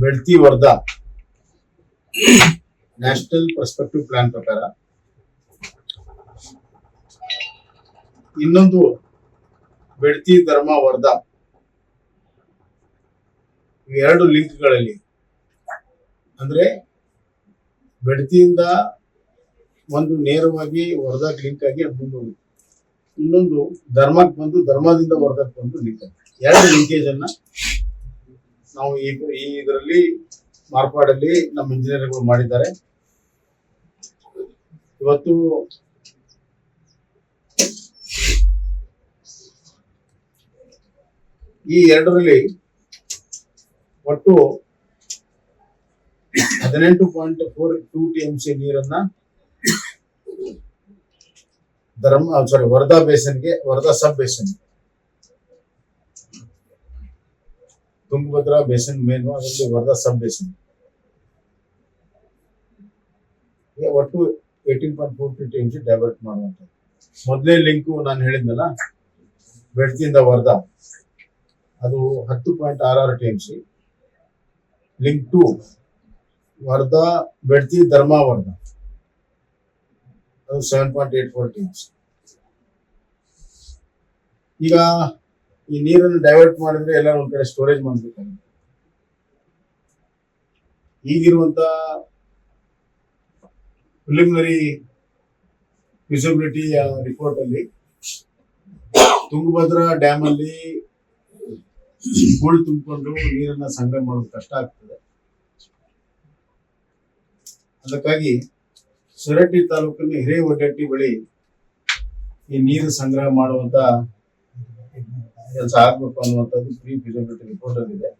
Bedti Varada. National perspective plan ಪ್ರಕಾರ. ಇನ್ನೊಂದು ಬೆಳ್ತಿ ಧರ್ಮ ವರ್ಧಾ. ಎರಡು ಲಿಂಕ್ಗಳಲ್ಲಿ ಅಂದ್ರೆ ಬೆಡ್ತಿಯಿಂದ ಒಂದು ನೇರವಾಗಿ ವರ್ಧಕ್ ಲಿಂಕ್ ಆಗಿ ಅದು ಮುಂದೋಗುತ್ತೆ. ಇನ್ನೊಂದು ಧರ್ಮಕ್ಕೆ ಬಂದು ಧರ್ಮದಿಂದ ವರ್ಧಕ್ ಬಂದು ಲಿಂಕ್ ಆಗುತ್ತೆ. ಎರಡು ಲಿಂಕೇಜ್ ಅನ್ನ ನಾವು ಈ ಇದರಲ್ಲಿ ಮಾರ್ಪಾಡಲ್ಲಿ ನಮ್ಮ ಇಂಜಿನಿಯರ್ಗಳು ಮಾಡಿದ್ದಾರೆ. ಇವತ್ತು ಈ ಎರಡರಲ್ಲಿ ಒಟ್ಟು ಹದಿನೆಂಟು point four two T M C ನೀರನ್ನ ಧರ್ಮ ಸಾರಿ Wardha ಬೇಸನ್ಗೆ Varada sub basin Tungabhadra basin main ಅದರಲ್ಲಿ ವರ್ಧಾ ಸಬ್ ಬೇಸನ್. ಒಟ್ಟು eighteen point four two T divert ಮಾಡುವಂಥದ್ದು. ಮೊದಲೇ ಲಿಂಕು ನಾನು ಹೇಳಿದ್ನಲ್ಲ ಬೆಡ್ತಿಯಿಂದ ವರ್ಧಾ ಅದು ಹತ್ತು ಪಾಯಿಂಟ್ ಆರ್ ಆರು T M C link to Varada Bedti, Dharma Varada ಅದು seven point eight four T M C ಈಗ ಈ ನೀರನ್ನು ಡೈವರ್ಟ್ ಮಾಡಿದ್ರೆ ಎಲ್ಲ ಒಂದ್ ಕಡೆ ಸ್ಟೋರೇಜ್ ಮಾಡ್ಬೇಕಾಗುತ್ತೆ ಈಗಿರುವಂತ ಪ್ರಿಲಿಮಿನರಿ ವಿಸಿಬಿಲಿಟಿ ರಿಪೋರ್ಟ್ ಅಲ್ಲಿ ತುಂಗಭದ್ರಾ ಡ್ಯಾಮ್ ಅಲ್ಲಿ ಹೂಳು ತುಂಬಿಕೊಂಡು ನೀರನ್ನ ಸಂಗ್ರಹ ಮಾಡೋದು ಕಷ್ಟ ಆಗ್ತದೆ. ಅದಕ್ಕಾಗಿ ಸೊರಟ್ಟಿ ತಾಲೂಕಿನ ಹಿರೇವಡ್ಡಟ್ಟಿ ಬಳಿ ಈ ನೀರು ಸಂಗ್ರಹ ಮಾಡುವಂತ ಕೆಲಸ ಆಗ್ಬೇಕು ಅನ್ನುವಂಥದ್ದು ಪ್ರೀ ಫಿಸಿಬಿಲಿಟಿ ರಿಪೋರ್ಟ್ ಅಲ್ಲಿ ಇದೆ.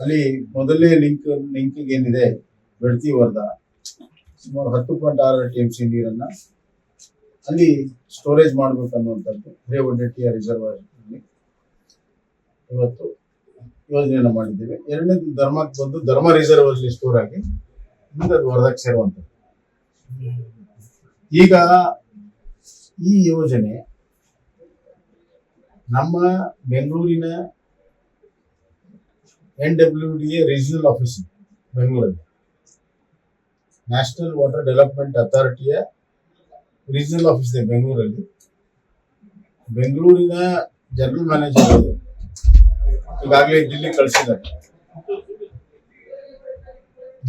ಅಲ್ಲಿ ಮೊದಲನೇ ಲಿಂಕ್ ಲಿಂಕ್ ಏನಿದೆ? ಬೆಳ್ತಿ ವರ್ಧ. ಸುಮಾರು ಹತ್ತು ಪಾಯಿಂಟ್ ಆರು ಟಿ ಎಂ ಸಿ ನೀರನ್ನ ಅಲ್ಲಿ ಸ್ಟೋರೇಜ್ ಮಾಡ್ಬೇಕು ಅನ್ನುವಂಥದ್ದು ಹಿರೇವಡ್ಡಟ್ಟಿಯ ರಿಸರ್ವರ್ ಇವತ್ತು ಯೋಜನೆಯನ್ನು ಮಾಡಿದ್ದೇವೆ. ಎರಡನೇದು ಧರ್ಮಕ್ಕೆ ಬಂದು ಧರ್ಮ ರಿಸರ್ವ್ ಅಲ್ಲಿ ಸ್ಟೋರ್ ಆಗಿ ಮುಂದೆ ಅದು ವರ್ಧಕ್ಕೆ ಸೇರುವಂಥದ್ದು. ಈಗ ಈ ಯೋಜನೆ ನಮ್ಮ ಬೆಂಗಳೂರಿನ N W D A regional office ಬೆಂಗಳೂರಲ್ಲಿ. ನ್ಯಾಷನಲ್ ವಾಟರ್ ಡೆವಲಪ್ಮೆಂಟ್ ಅಥಾರಿಟಿಯ ರೀಜನಲ್ ಆಫೀಸ್ ಇದೆ ಬೆಂಗಳೂರಲ್ಲಿ. ಬೆಂಗಳೂರಿನ ಜನರಲ್ ಮ್ಯಾನೇಜರ್ ಈಗಾಗಲೇ ದಿಲ್ಲಿ ಕಳಿಸಿದ್ದಾರೆ.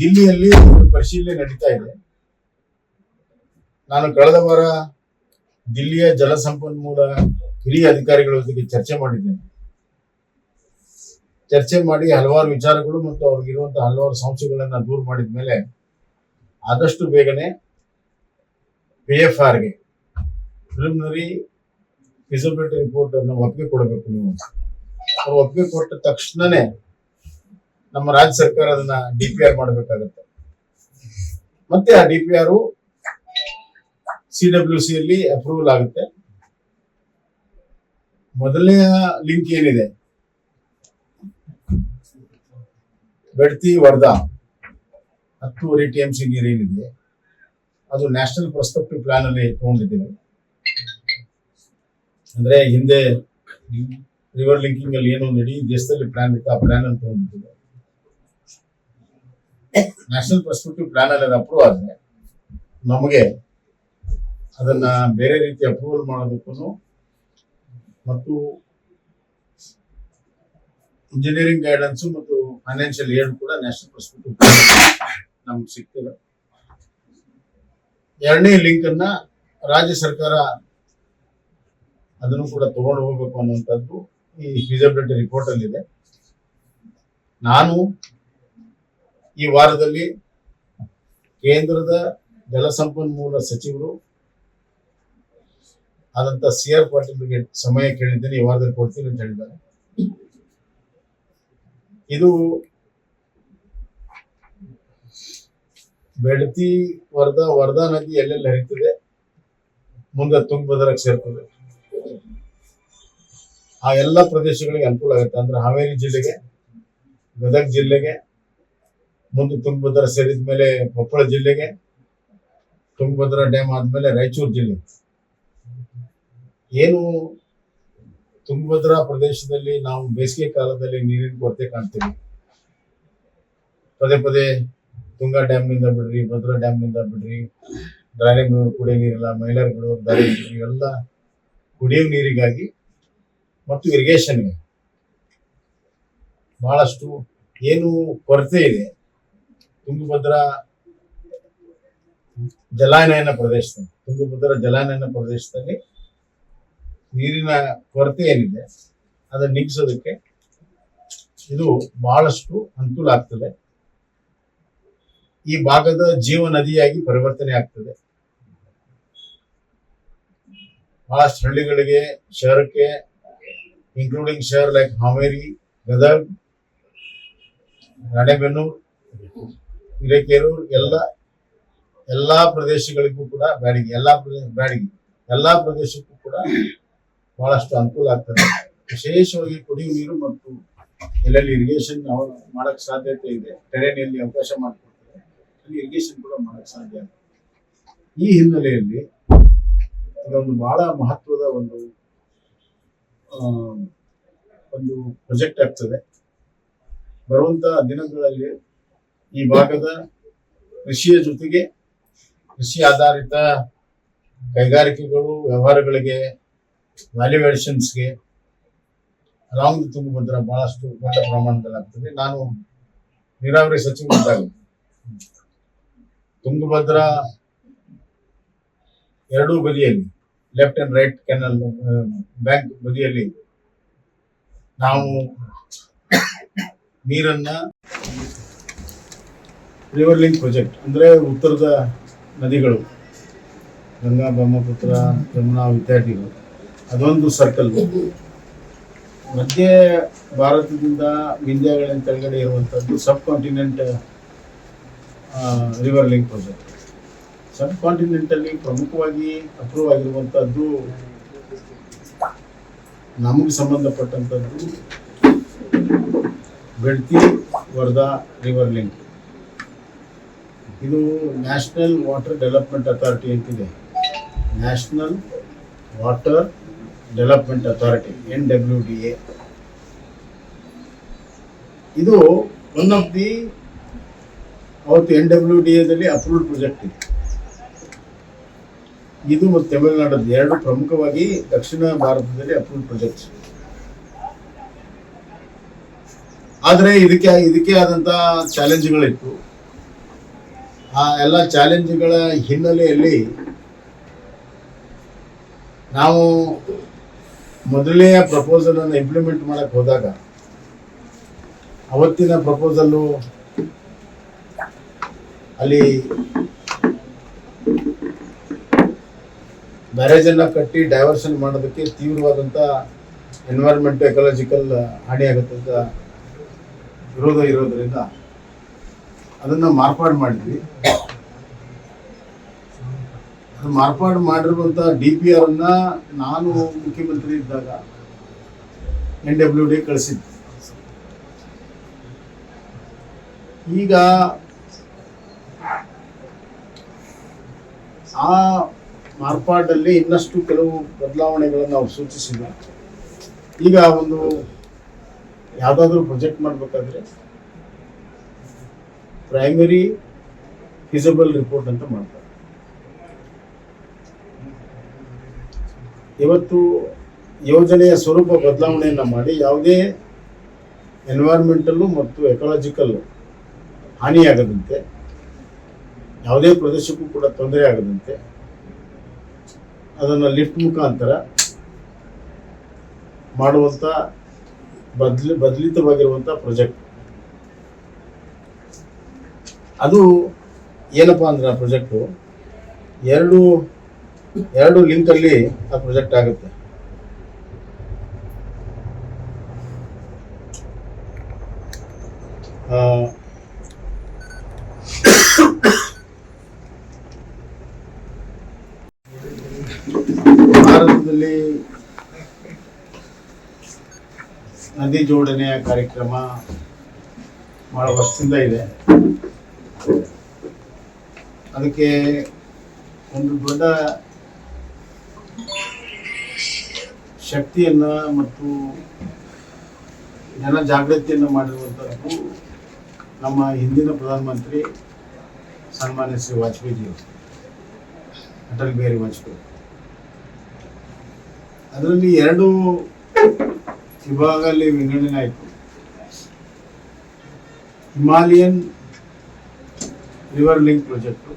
ದಿಲ್ಲಿಯಲ್ಲಿ ಪರಿಶೀಲನೆ ನಡೀತಾ ಇದೆ. ನಾನು ಕಳೆದ ವಾರ ದಿಲ್ಲಿಯ ಜಲಸಂಪನ್ಮೂಲ ಹಿರಿಯ ಅಧಿಕಾರಿಗಳೊಂದಿಗೆ ಚರ್ಚೆ ಮಾಡಿದ್ದೇನೆ. ಚರ್ಚೆ ಮಾಡಿ ಹಲವಾರು ವಿಚಾರಗಳು ಮತ್ತು ಅವ್ರಿಗಿರುವಂತಹ ಹಲವಾರು ಸಮಸ್ಯೆಗಳನ್ನ ದೂರ ಮಾಡಿದ ಮೇಲೆ ಆದಷ್ಟು ಬೇಗನೆ ಪಿ ಎಫ್ ಆರ್ಗೆ ಪ್ರಿಲಿಮಿನರಿ ಫಿಸಿಬಿಲಿಟಿ ರಿಪೋರ್ಟ್ ಅನ್ನು ಒಪ್ಪಿಗೆ ಕೊಡಬೇಕು ನೀವು. ಅವ್ರು ಒಪ್ಪಿಗೆ ಕೊಟ್ಟ ತಕ್ಷಣನೇ ನಮ್ಮ ರಾಜ್ಯ ಸರ್ಕಾರ ಅದನ್ನ ಡಿ ಪಿ ಆರ್ ಮಾಡಬೇಕಾಗತ್ತೆ. ಮತ್ತೆ ಆ D P R C W C ಅಲ್ಲಿ ಅಪ್ರೂವಲ್ ಆಗುತ್ತೆ. ಮೊದಲನೆಯ ಲಿಂಕ್ ಏನಿದೆ? ಬೆಡ್ತಿ ವರ್ಧಾ ಹತ್ತುವರೆ ಟಿ ಎಂ ಸಿ ನೀರೇನಿದೆ ಅದು ನ್ಯಾಷನಲ್ ಪ್ರಸ್ಪೆಕ್ಟಿವ್ ಪ್ಲಾನ್ ಅಲ್ಲಿ ತಗೊಂಡಿದ್ದೇವೆ. ಅಂದ್ರೆ ಹಿಂದೆ ರಿವರ್ ಲಿಂಕಿಂಗ್ ಅಲ್ಲಿ ಏನೋ ಇಡೀ ದೇಶದಲ್ಲಿ ಪ್ಲಾನ್ ಇತ್ತು, ಆ ಪ್ಲಾನ್ ಅಲ್ಲಿ ತಗೊಂಡಿದ್ದೇವೆ. ನ್ಯಾಷನಲ್ ಪ್ರಸ್ಪೆಕ್ಟಿವ್ ಪ್ಲಾನ್ ಅಲ್ಲಿ ಅಪ್ರೂವ್ ಆದ್ರೆ ನಮಗೆ ಅದನ್ನ ಬೇರೆ ರೀತಿ ಅಪ್ರೂವಲ್ ಮಾಡೋದಕ್ಕೂ ಮತ್ತು ಇಂಜಿನಿಯರಿಂಗ್ ಗೈಡೆನ್ಸು ಮತ್ತು ಫೈನಾನ್ಷಿಯಲ್ ಏಡ್ ಕೂಡ ನ್ಯಾಷನಲ್ ಪರ್ಸ್ಪೆಕ್ಟಿವ್ ನಮ್ಗೆ ಸಿಗ್ತದೆ. ಎರಡನೇ ಲಿಂಕ್ ಅನ್ನ ರಾಜ್ಯ ಸರ್ಕಾರ ಅದನ್ನು ಕೂಡ ತಗೊಂಡು ಹೋಗ್ಬೇಕು ಅನ್ನುವಂಥದ್ದು ಈ ಫಿಸಿಬಿಲಿಟಿ ರಿಪೋರ್ಟ್ ಅಲ್ಲಿ ಇದೆ. ನಾನು ಈ ವಾರದಲ್ಲಿ ಕೇಂದ್ರದ ಜಲಸಂಪನ್ಮೂಲ ಸಚಿವರು ಆದಂತ ಸಿ ಆರ್ ಪಾಟೀಲ್ಗೆ ಸಮಯ ಕೇಳಿದ್ದೇನೆ, ಈ ವಾರದಲ್ಲಿ ಕೊಡ್ತೀನಿ ಅಂತ ಹೇಳಿದ್ದಾರೆ. ಇದು ಬೆಳತಿ ವರ್ಧಾ ವರ್ಧಾ ನದಿ ಎಲ್ಲೆಲ್ಲಿ ಹರಿತದೆ, ಮುಂದೆ ತುಂಗಭದ್ರಕ್ಕೆ ಸೇರ್ತದೆ. ಆ ಎಲ್ಲ ಪ್ರದೇಶಗಳಿಗೆ ಅನುಕೂಲ ಆಗುತ್ತೆ. ಅಂದ್ರೆ ಹಾವೇರಿ ಜಿಲ್ಲೆಗೆ, ಗದಗ ಜಿಲ್ಲೆಗೆ, ಮುಂದೆ ತುಂಗಭದ್ರಾ ಸೇರಿದ ಮೇಲೆ ಕೊಪ್ಪಳ ಜಿಲ್ಲೆಗೆ ತುಂಗಭದ್ರಾ ಡ್ಯಾಮ್ ಆದ್ಮೇಲೆ ರಾಯಚೂರು ಜಿಲ್ಲೆ ಏನು ತುಂಗಭದ್ರಾ ಪ್ರದೇಶದಲ್ಲಿ ನಾವು ಬೇಸಿಗೆ ಕಾಲದಲ್ಲಿ ನೀರಿನ ಕೊರತೆ ಕಾಣ್ತೀವಿ? ಪದೇ ಪದೇ ತುಂಗಾ ಡ್ಯಾಮ್ನಿಂದ ಬಿಡ್ರಿ, ಭದ್ರಾ ಡ್ಯಾಮ್ನಿಂದ ಬಿಡ್ರಿ ಡ್ರಾಲಿಂಗ್ನೂರು ಕುಡಿಯೋ ನೀರಿಲ್ಲ, ಮಹಿಳೆಯರುಗಳು ದಾರಿ ಇವೆಲ್ಲ ಕುಡಿಯೋ ನೀರಿಗಾಗಿ ಮತ್ತು ಇರಿಗೇಷನ್ಗೆ ಬಹಳಷ್ಟು ಏನು ಕೊರತೆ ಇದೆ. ತುಂಗಭದ್ರಾ ಜಲಾನಯನ ಪ್ರದೇಶದಲ್ಲಿ, ತುಂಗಭದ್ರಾ ಜಲಾನಯನ ಪ್ರದೇಶದಲ್ಲಿ ನೀರಿನ ಕೊರತೆ ಏನಿದೆ ಅದನ್ನ ನೀಗಿಸೋದಕ್ಕೆ ಇದು ಬಹಳಷ್ಟು ಅನುಕೂಲ ಆಗ್ತದೆ. ಈ ಭಾಗದ ಜೀವ ನದಿಯಾಗಿ ಪರಿವರ್ತನೆ ಆಗ್ತದೆ. ಬಹಳಷ್ಟು ಹಳ್ಳಿಗಳಿಗೆ, ಶಹರಕ್ಕೆ ಇನ್ಕ್ಲೂಡಿಂಗ್ ಶಹರ್ ಲೈಕ್ ಹಾವೇರಿ, ಗದಗ್, ರಾಣೆಬೆನ್ನೂರು, ಹಿರೇಕೆರೂರು, ಎಲ್ಲ, ಎಲ್ಲಾ ಪ್ರದೇಶಗಳಿಗೂ ಕೂಡ ಬ್ಯಾಡಿಗೆ, ಎಲ್ಲಾ ಪ್ರದೇಶ ಬ್ಯಾಡಿಗೆ, ಎಲ್ಲಾ ಪ್ರದೇಶಕ್ಕೂ ಕೂಡ ಬಹಳಷ್ಟು ಅನುಕೂಲ ಆಗ್ತದೆ. ವಿಶೇಷವಾಗಿ ಕುಡಿಯುವ ನೀರು ಮತ್ತು ಎಲ್ಲೆಲ್ಲಿ ಇರಿಗೇಷನ್ ಮಾಡಕ್ ಸಾಧ್ಯತೆ ಇದೆ. ಟೆರೇನಿಯಲ್ಲಿ ಅವಕಾಶ ಮಾಡಿಕೊಡ್ತಾರೆ ಅಲ್ಲಿ ಇರಿಗೇಷನ್ ಕೂಡ ಮಾಡಕ್ ಸಾಧ್ಯ ಇದೆ ಈ ಹಿನ್ನೆಲೆಯಲ್ಲಿ ಇದೊಂದು ಬಹಳ ಮಹತ್ವದ ಒಂದು ಒಂದು ಪ್ರೊಜೆಕ್ಟ್ ಆಗ್ತದೆ. ಬರುವಂತ ದಿನಗಳಲ್ಲಿ ಈ ಭಾಗದ ಕೃಷಿಯ ಜೊತೆಗೆ ಕೃಷಿ ಆಧಾರಿತ ಕೈಗಾರಿಕೆಗಳು, ವ್ಯವಹಾರಗಳಿಗೆ ವ್ಯಾಲ್ಯೂಯೇಷನ್ಸ್ಗೆ ರಾಂಗ್ ತುಂಗಭದ್ರ ಬಹಳಷ್ಟು ದೊಡ್ಡ ಪ್ರಮಾಣದಲ್ಲಿ ಆಗ್ತದೆ ನಾನು ನೀರಾವರಿ ಸಚಿವರಿದ್ದಾಗ ತುಂಗಭದ್ರ ಎರಡೂ ಬದಿಯಲ್ಲಿ left and right canal bank ಬದಿಯಲ್ಲಿ ನಾವು ನೀರನ್ನ ರಿವರ್ ಲಿಂಕ್ ಪ್ರಾಜೆಕ್ಟ್ ಅಂದ್ರೆ ಉತ್ತರದ ನದಿಗಳು ಗಂಗಾ, ಬ್ರಹ್ಮಪುತ್ರ, ಯಮುನಾ, ವಿದ್ಯಾರ್ಥಿಗಳು. ಅದೊಂದು ಸರ್ಕಲ್ ಮಧ್ಯ ಭಾರತದಿಂದ ವಿಂಧ್ಯಗಳ ಕೆಳಗಡೆ ಇರುವಂಥದ್ದು sub continent river link project sub continent ಅಲ್ಲಿ ಪ್ರಮುಖವಾಗಿ ಅಪ್ರೂವ್ ಆಗಿರುವಂಥದ್ದು ನಮಗೆ ಸಂಬಂಧಪಟ್ಟಂತದ್ದು ಬೆಳ್ತಿ ವರ್ಧಾ ರಿವರ್ ಲಿಂಕ್ ಇದು ನ್ಯಾಷನಲ್ ವಾಟರ್ ಡೆವಲಪ್ಮೆಂಟ್ ಅಥಾರಿಟಿ ಅಂತಿದೆ. National water development authority N W D A ಇದು ಒನ್ ಆಫ್ ದಿ ಅವತ್ತು ಎನ್ ಡಬ್ಲ್ಯೂ ಡಿ ಎದಲ್ಲಿ ಅಪ್ರೂವ್ಡ್ ಪ್ರಾಜೆಕ್ಟ್ ಇದೆ. ಇದು ಮತ್ತು ತಮಿಳುನಾಡದ ಎರಡು ಪ್ರಮುಖವಾಗಿ ದಕ್ಷಿಣ ಭಾರತದಲ್ಲಿ ಅಪ್ರೂವ್ಡ್ ಪ್ರಾಜೆಕ್ಟ್ಸ್ ಆದರೆ ಇದಕ್ಕೆ ಇದಕ್ಕೆ ಆದಂಥ ಚಾಲೆಂಜ್ಗಳಿತ್ತು ಆ ಎಲ್ಲ ಚಾಲೆಂಜ್ಗಳ ಹಿನ್ನೆಲೆಯಲ್ಲಿ ನಾವು ಮೊದಲನೆಯ ಪ್ರಪೋಸಲ್ ಅನ್ನು ಇಂಪ್ಲಿಮೆಂಟ್ ಮಾಡಕ್ ಹೋದಾಗ, ಅವತ್ತಿನ ಪ್ರಪೋಸಲ್ಲು ಅಲ್ಲಿ ಬ್ಯಾರೇಜ್ ಅನ್ನ ಕಟ್ಟಿ ಡೈವರ್ಷನ್ ಮಾಡೋದಕ್ಕೆ ತೀವ್ರವಾದಂತ ಎನ್ವೈರನ್ಮೆಂಟ್ ಎಕಲಾಜಿಕಲ್ ಹಾನಿಯಾಗುತ್ತೆ ಅಂತ ವಿರೋಧ ಇರೋದ್ರಿಂದ ಅದನ್ನ ಮಾರ್ಪಾಡು ಮಾಡಿದ್ವಿ. ಮಾರ್ಪಾಡು ಮಾಡಿರುವಂತ ಡಿ ಪಿ ಆರ್ ಅನ್ನ ನಾನು ಮುಖ್ಯಮಂತ್ರಿ ಇದ್ದಾಗ ಎನ್ ಡಬ್ಲ್ಯೂ ಡಿ ಕಳಿಸಿದ್ದೆ. ಈಗ ಆ ಮಾರ್ಪಾಡಲ್ಲಿ ಇನ್ನಷ್ಟು ಕೆಲವು ಬದಲಾವಣೆಗಳನ್ನು ಅವ್ರು ಸೂಚಿಸಿದ ಈಗ ಒಂದು ಯಾವುದಾದ್ರೂ ಪ್ರೊಜೆಕ್ಟ್ ಮಾಡಬೇಕಾದ್ರೆ ಪ್ರೈಮರಿ ಫಿಸಬಲ್ ರಿಪೋರ್ಟ್ ಅಂತ ಮಾಡ್ತಾರೆ. ಇವತ್ತು ಯೋಜನೆಯ ಸ್ವರೂಪ ಬದಲಾವಣೆಯನ್ನು ಮಾಡಿ ಯಾವುದೇ ಎನ್ವೈರ್ಮೆಂಟಲ್ಲು ಮತ್ತು ಎಕಲಾಜಿಕಲ್ ಹಾನಿಯಾಗದಂತೆ, ಯಾವುದೇ ಪ್ರದೇಶಕ್ಕೂ ಕೂಡ ತೊಂದರೆ ಆಗದಂತೆ ಅದನ್ನು ಲಿಫ್ಟ್ ಮುಖಾಂತರ ಮಾಡುವಂಥ ಬದ್ಲಿ ಬದಲಿತವಾಗಿರುವಂಥ ಪ್ರಾಜೆಕ್ಟ್ ಅದು ಏನಪ್ಪ ಅಂದ್ರೆ ಆ ಪ್ರಾಜೆಕ್ಟು ಎರಡು ಎರಡು ಲಿಂಕ್ ಅಲ್ಲಿ ಆ ಪ್ರಾಜೆಕ್ಟ್ ಆಗುತ್ತೆ. ಭಾರತದಲ್ಲಿ ನದಿ ಜೋಡಣೆಯ ಕಾರ್ಯಕ್ರಮ ಬಹಳ ವರ್ಷದಿಂದ ಇದೆ. ಅದಕ್ಕೆ ಒಂದು ದೊಡ್ಡ ಶಕ್ತಿಯನ್ನ ಮತ್ತು ಜನ ಜಾಗೃತಿಯನ್ನು ಮಾಡಿರುವಂಥದ್ದು ನಮ್ಮ ಹಿಂದಿನ ಪ್ರಧಾನಮಂತ್ರಿ ಸನ್ಮಾನ್ಯ ಶ್ರೀ ವಾಜಪೇಯಿಜಿಯವರು ಅಟಲ್ ಬಿಹಾರಿ ವಾಜಪೇಯಿ. ಅದರಲ್ಲಿ ಎರಡು ವಿಭಾಗದಲ್ಲಿ ವಿಂಗಡಣೆ ಆಯಿತು. Himalayan river link project